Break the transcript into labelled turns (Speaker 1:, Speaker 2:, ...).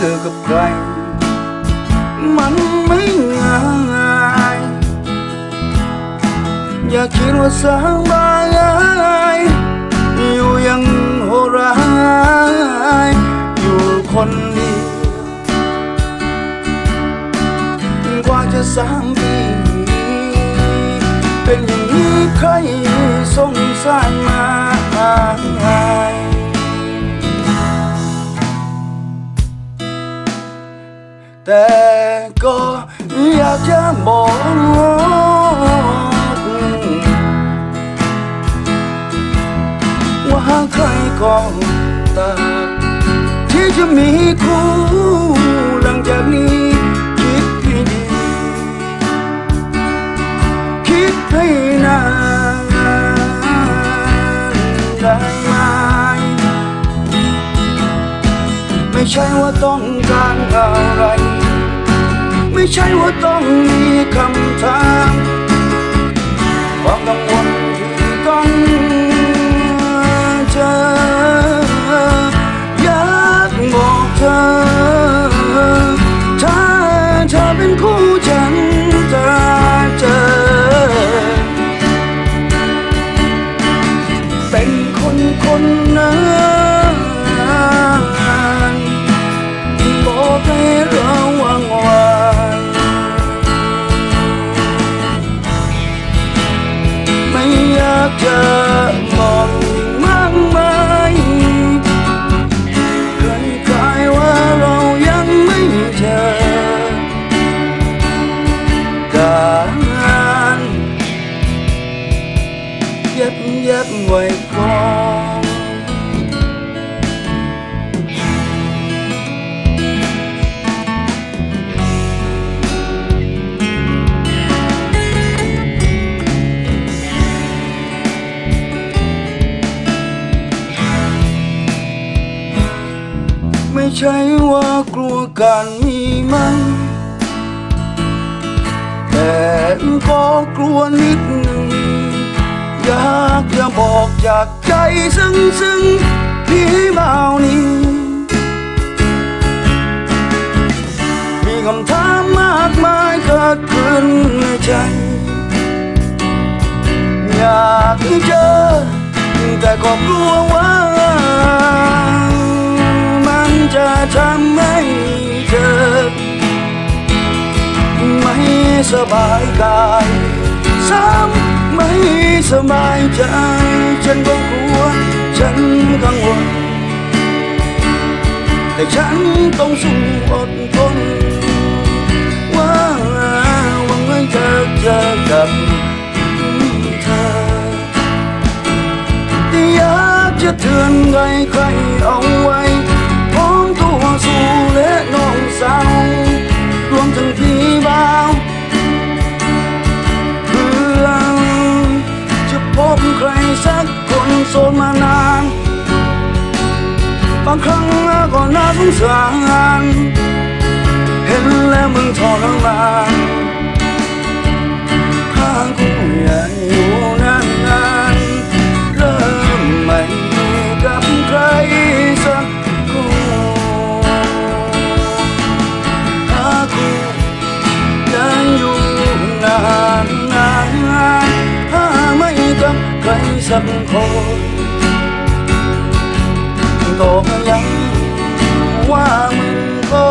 Speaker 1: เลิกกับใคร มันไม่ง่ายอย่าคิดว่าสบายอยู่ยังโหดร้ายอยู่คนเดียวกว่าจะสามปีเป็นอย่างนี้ใครสงสารมา แต่ก็อยากจะบอกว่าหากใครก็ตามที่จะมีคู่หลังจากนี้คิดให้ดี คิดให้นานได้ไหมไม่ใช่ว่าต้องการอะไร ไม่ใช่ว่าต้องมีคำถาม ว้ก่อนไม่ใช่ว่ากลัวการมีมันแต่ก็กลัวนิดหนึ่งอย อกจากใจซึ้งซึ้งพี่เมานี้ มีคำถามมากมายเกิดขึ้นในใจ อยากเจอ แต่ก็กลัวว่า มันจะทำให้เธอ ไม่สบายกายซ้ำ ไม่สบายใจ ฉันก็กลัว ฉันกังวล แต่ฉันต้องสู้อดทนว่าหวังว่าจะเจอกับเธอที่อยากจะเตือนใคร บางครั้งก็น่าสงสารเห็นแล้วมึงทรมานถ้ากูอยากอยู่นานๆเริ่มใหม่กับใครสักคนถ้ากูยากอยู่นานๆถ้าไม่กับใครสักคน โลงยังว่ามึงก็